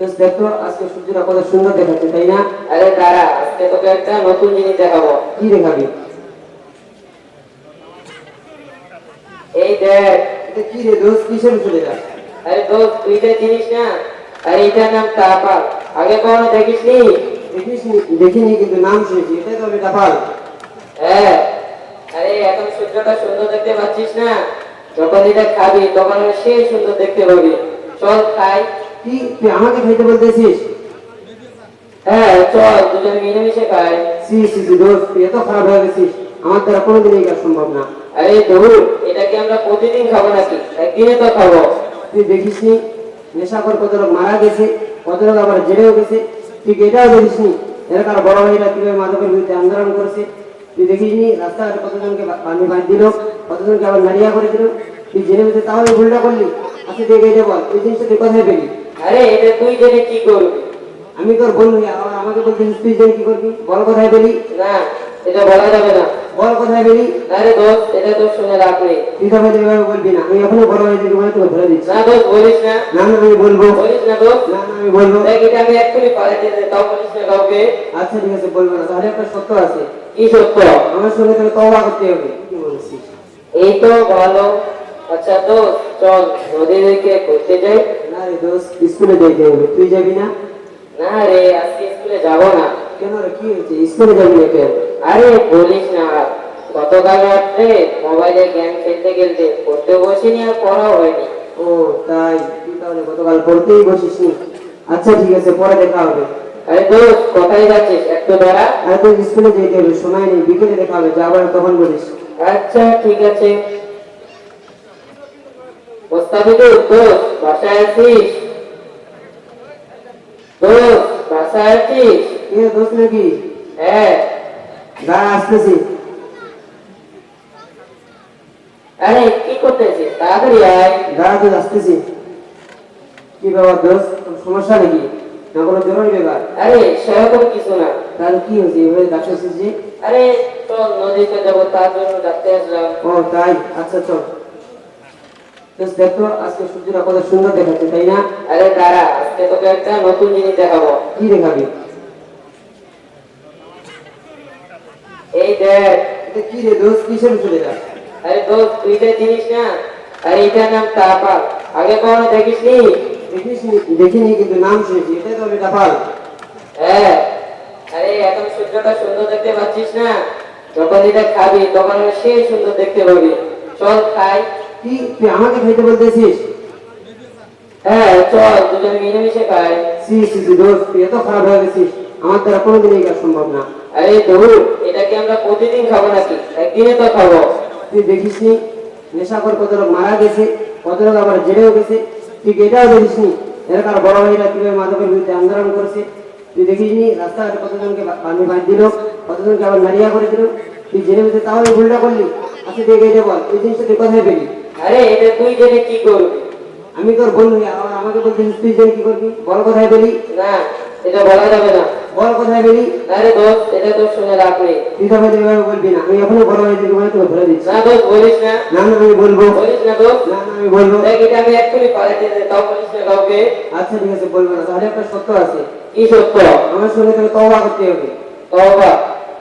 তো দেখো আজকে সূর্যটা কত সুন্দর দেখাচ্ছে তাই না? আরে দাঁড়া আজকে তোকে একটা নতুন জিনিস দেখাবো। কি দেখাবি? এই দেখ। এটা কি রে দোষ কিসের চলে যা আরে দোস্ত তুই তো চিনিস না। আরে এটার নাম তাপাল। আগে কখনো দেখিস নি দেখিস দেখিনি কিন্তু নাম শুনেছি। এটাই তো আমি ডাপাল হ্যাঁ। আরে এখন সূর্যটা সুন্দর দেখতে পাচ্ছিস না? যখন এটা খাবি তখন সে সুন্দর দেখতে পাবি। চল খাই। কি? তুই আমাকে খাইতে বলতেছিস? হ্যাঁ চল দুজন মিলেমিশে খাই। সি সি সি দোষ তুই এত খারাপ হয়ে গেছিস। আমার দ্বারা কোনোদিন এই কাজ সম্ভব না। আরে ধুর এটাকে আমরা প্রতিদিন খাব নাকি? একদিনে তো খাব। তুই দেখিস নি নেশাকর কত লোক মারা গেছে কত লোক আবার জেলেও গেছে। তুই কি এটাও দেখিস নি? এলাকার বড় ভাইরা কীভাবে মাদকের বিরুদ্ধে আন্দোলন করেছে? তুই দেখিস নি রাস্তাঘাটে কতজনকে পানি বাঁধ দিল কতজনকে আবার নারিয়া করে দিল? তুই জেনে বুঝে তাহলে ভুলটা করলি। আচ্ছা দেখে এটা বল এই জিনিসটা তুই কোথায় পেলি? আরে এটা তুই জেনে কি করবি? আমি তোর বন্ধু আবার আমাকে বলতেছিস তুই জেনে কি করবি? বল কোথায় পেলি? না এটা বলা যাবে না। বল কোথায় পেলি? আরে দোস্ত এটা তো শুনে রাখ নেই। তুই তো এভাবে বলবি না। আমি এখনও বড় হয়েছি তোমায় ধরে দিচ্ছি। না দোস্ত বলিস না। না না আমি বলব। বলিস না দোস্ত। না না আমি বলব। দেখ এটা আমি এক্ষুনি তাও বলিস না কাউকে। আচ্ছা ঠিক আছে বলব না। তাহলে একটা সত্য আছে। কি সত্য? আমার সঙ্গে তোকে তওবা করতে হবে কি বলছিস? এই তো ভালো। আচ্ছা দোস্ত চল নদীর দিকে ঘুরতে যাই। স্কুলে যাইতে হবে তুই যাবি না? না রে আজকে স্কুলে যাব না। কেন রে কি হয়েছে? স্কুলে যাবি না কেন? আরে বলিস না গতকাল রাত্রে মোবাইলে গেম খেলতে খেলতে পড়তে বসিনি আর পড়াও হয়নি। ও তাই? তুই তাহলে গতকাল পড়তেই বসিস আচ্ছা ঠিক আছে পরে দেখা হবে। আরে দোস্ত কোথায় যাচ্ছিস? একটু দাঁড়া। আরে তোর স্কুলে যেতে হবে সময় নেই বিকেলে দেখা হবে যা আবার তখন বলিস। আচ্ছা ঠিক আছে। মোস্তাফিজুর দোস্ত। বাসায় আছিস? দোস্ত বাসায় আছিস? রে দোস্ত নাকি? হ্যাঁ। দাঁড়া আসতেছি। আরে কি করতেছিস? তাড়াতাড়ি আয়। দাঁড়া আসতেছি। কি দোস্ত তোর সমস্যা নাকি? না কোনো জরুরি ব্যাপার? আরে সেরকম কিছু না। তাহলে কি হয়েছে? এভাবে ডাকতেছিস যে? আরে চল নদীতে যাব তার জন্য ডাকতে আসলাম। ও তাই? আচ্ছা চল। দেখিনি, কিন্তু নাম শুনেছি। এটাই তো আমি ডাপাল হ্যাঁ। আরে, এখন সূর্যটা সুন্দর দেখতে পাচ্ছিস না? যখন এটা খাবি, তখন সে সুন্দর দেখতে পাবি। চল খাই। কি তুই আমাকে খাইতে বলতেছিস? হ্যাঁ চল দুজন মিলেমিশে খাই। সি সি সি দোস্ত তুই এত খারাপ হয়ে গেছিস। আমার দ্বারা কোনোদিন এই কাজ সম্ভব না। আরে ধুর এটাকে আমরা প্রতিদিন খাব নাকি? একদিনে তো খাব। তুই দেখিস নি নেশাকর কত লোক মারা গেছে কত লোক আবার জেলেও গেছে। তুই এটাও দেখিস নি? এলাকার বড় ভাইরা কীভাবে মাদকের বিরুদ্ধে আন্দোলন করেছে? তুই দেখিস নি রাস্তাঘাটে কতজনকে পানি বাঁধ দিল কতজনকে আবার নারিয়া করে দিল? তুই জেনে বুঝে তাহলে ভুলটা করলি। আচ্ছা দেখে এটা বল এই জিনিসটা তুই কোথায় পেলি? আরে এটা তুই জেনে কি করবি? আমি তোর বন্ধু আমাকে বলছিস তুই জেনে কি করবি? বল কোথায় পেলি? না এটা বলা যাবে না। বল কোথায় পেলি? আরে দোস্ত এটা তো শুনে নেই। তুই এভাবে বলবি না। আমি এখনও বড় তোকে ধরে দিচ্ছি। না দোস্ত বলিস না। না না আমি বলব। বলিস না দোস্ত। না না আমি বলব। দেখ এটা আমি এক্ষুনি পালাতে দিতে তাও বলিস না কাউকে। আচ্ছা ঠিক আছে বলব না। তাহলে একটা সত্য আছে। কি সত্য? আমার সঙ্গে তোকে তওবা করতে হবে। তওবা।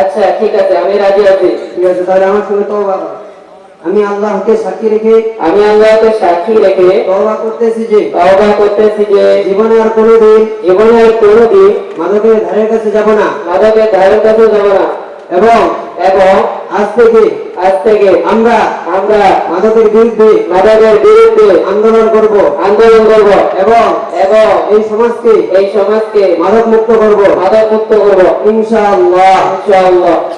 আচ্ছা ঠিক আছে আমি রাজি আছি। ঠিক আছে তাহলে আমার সঙ্গে তওবা কর। আমি আল্লাহকে সাক্ষী রেখে আমি আল্লাহকে সাক্ষী রেখে তওবা করতেছি যে তওবা করতেছি যে জীবনে আর কোনোদিন জীবনে আর কোনোদিন মাদকের ধারের কাছে যাব না। মাদকের ধারের কাছে যাব না। এবং এবং আজ থেকে আজ থেকে আমরা আমরা মাদকের বিরুদ্ধে মাদকের বিরুদ্ধে আন্দোলন করব। আন্দোলন করব। এবং এবং এই সমাজকে এই সমাজকে মাদক মুক্ত করব। মাদক মুক্ত করব। ইনশাআল্লাহ। ইনশাআল্লাহ।